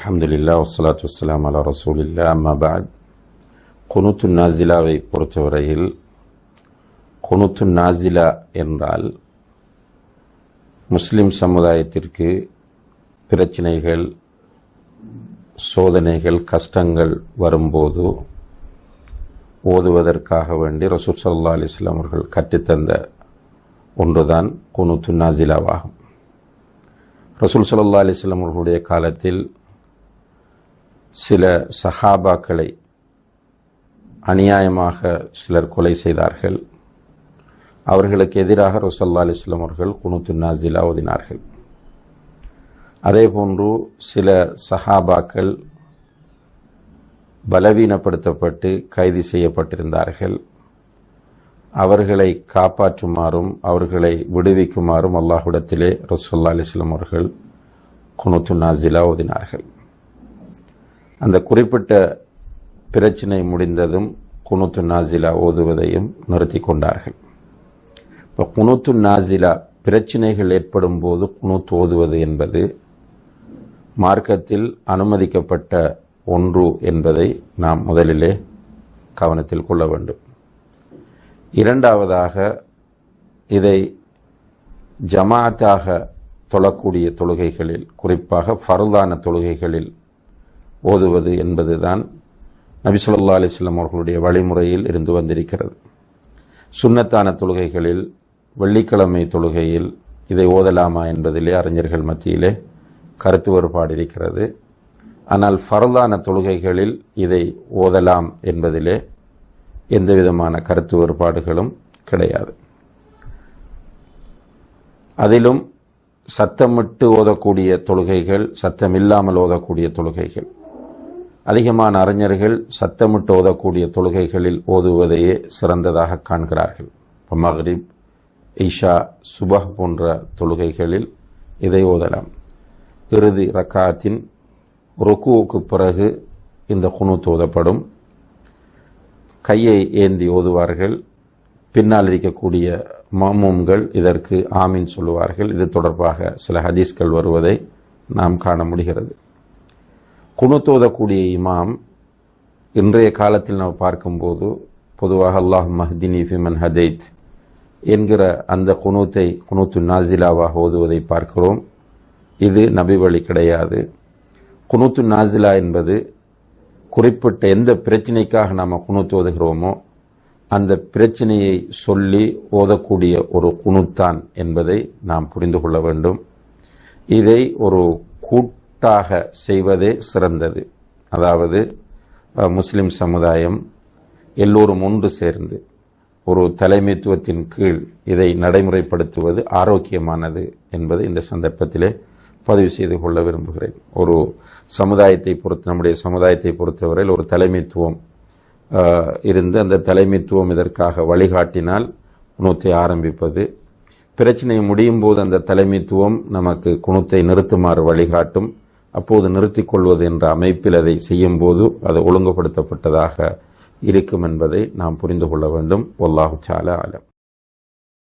அல்ஹம்துலில்லா வஸ்ஸலாத்து வஸ்ஸலாம் அலா ரசூல் இல்லா அம்மாபாத் குனுத்து நாசிலாவை பொறுத்தவரையில் குனுத்து நாசிலா என்றால் முஸ்லிம் சமுதாயத்திற்கு பிரச்சனைகள் சோதனைகள் கஷ்டங்கள் வரும்போது ஓதுவதற்காக வேண்டி ரசூல் சல்லா அலிஸ்லாம் அவர்கள் கற்றுத்தந்த ஒன்றுதான் குனுத்து நாசிலாவாகும் ரசூல் சல்லா அலிஸ்லாம் அவர்களுடைய காலத்தில் சில சஹாபாக்களை அநியாயமாக சிலர் கொலை செய்தார்கள். அவர்களுக்கு எதிராக ரொசல்லா அலிஸ்லாம் அவர்கள் குணுத்து நாசிலா ஓதினார்கள். அதே போன்று சில சஹாபாக்கள் பலவீனப்படுத்தப்பட்டு கைது செய்யப்பட்டிருந்தார்கள். அவர்களை காப்பாற்றுமாறும் அவர்களை விடுவிக்குமாறும் அல்லாஹுடத்திலே ரசோல்லா அலிஸ்லாம் அவர்கள் குணுத்து நாசிலா ஓதினார்கள். அந்த குறிப்பிட்ட பிரச்சினை முடிந்ததும் குனுத்து நாசிலா ஓதுவதையும் நிறுத்தி கொண்டார்கள். இப்போ குனுத்து நாசிலா பிரச்சினைகள் ஏற்படும் போது குனுத்து ஓதுவது என்பது மார்க்கத்தில் அனுமதிக்கப்பட்ட ஒன்று என்பதை நாம் முதலிலே கவனத்தில் கொள்ள வேண்டும். இரண்டாவதாக இதை ஜமாத்தாக தொழக்கூடிய தொழுகைகளில் குறிப்பாக ஃபருதான தொழுகைகளில் ஓதுவது என்பதுதான் நபி சொல்லா அலிஸ்லாம் அவர்களுடைய வழிமுறையில் இருந்து வந்திருக்கிறது. சுண்ணத்தான தொழுகைகளில் வெள்ளிக்கிழமை தொழுகையில் இதை ஓதலாமா என்பதிலே அறிஞர்கள் மத்தியிலே கருத்து வேறுபாடு இருக்கிறது. ஆனால் ஃபரலான தொழுகைகளில் இதை ஓதலாம் என்பதிலே எந்த விதமான கருத்து வேறுபாடுகளும் கிடையாது. அதிலும் சத்தமிட்டு ஓதக்கூடிய தொழுகைகள் சத்தமில்லாமல் ஓதக்கூடிய தொழுகைகள் அதிகமான அறிஞர்கள் சத்தமிட்டு ஓதக்கூடிய தொழுகைகளில் ஓதுவதையே சிறந்ததாக காண்கிறார்கள். இப்போ மஹ்ரிப் ஈஷா சுபஹ் போன்ற தொழுகைகளில் இதை ஓதலாம். இறுதி ரக்காத்தின் ருக்குவுக்கு பிறகு இந்த குணு ஓதப்படும். கையை ஏந்தி ஓதுவார்கள். பின்னால் இருக்கக்கூடிய மாமூம்கள் இதற்கு ஆமீன் சொல்லுவார்கள். இது தொடர்பாக சில ஹதீஸ்கள் வருவதை நாம் காண முடிகிறது. குணுத்தோதக்கூடிய இமாம் இன்றைய காலத்தில் நாம் பார்க்கும்போது பொதுவாக அல்லாஹ் மஹ்தினி ஃபிமன் ஹதைத் என்கிற அந்த குணூத்தை குணூத்து நாசிலாவாக ஓதுவதை பார்க்கிறோம். இது நபி வழி கிடையாது. குணூத்து நாசிலா என்பது குறிப்பிட்ட எந்த பிரச்சனைக்காக நாம் குணூத்து ஓதுகிறோமோ அந்த பிரச்சனையை சொல்லி ஓதக்கூடிய ஒரு குணுத்தான் என்பதை நாம் புரிந்து கொள்ள வேண்டும். இதை ஒரு கூட்டாக செய்வதே சிறந்தது. அதாவது முஸ்லிம் சமுதாயம் எல்லோரும் ஒன்று சேர்ந்து ஒரு தலைமைத்துவத்தின் கீழ் இதை நடைமுறைப்படுத்துவது ஆரோக்கியமானது என்பதை இந்த சந்தர்ப்பத்திலே பதிவு செய்து கொள்ள விரும்புகிறேன். ஒரு சமுதாயத்தை பொறுத்து நம்முடைய சமுதாயத்தை பொறுத்தவரையில் ஒரு தலைமைத்துவம் இருந்து அந்த தலைமைத்துவம் இதற்காக வழிகாட்டினால் குணத்தை ஆரம்பிப்பது. பிரச்சனை முடியும் போது அந்த தலைமைத்துவம் நமக்கு குணத்தை நிறுத்துமாறு வழிகாட்டும். அப்போது நிறுத்திக் கொள்வது என்ற அமைப்பில் அதை செய்யும் போது அது ஒழுங்குபடுத்தப்பட்டதாக இருக்கும் என்பதை நாம் புரிந்து கொள்ள வேண்டும். ஒல்லாஹு சால ஆலம்.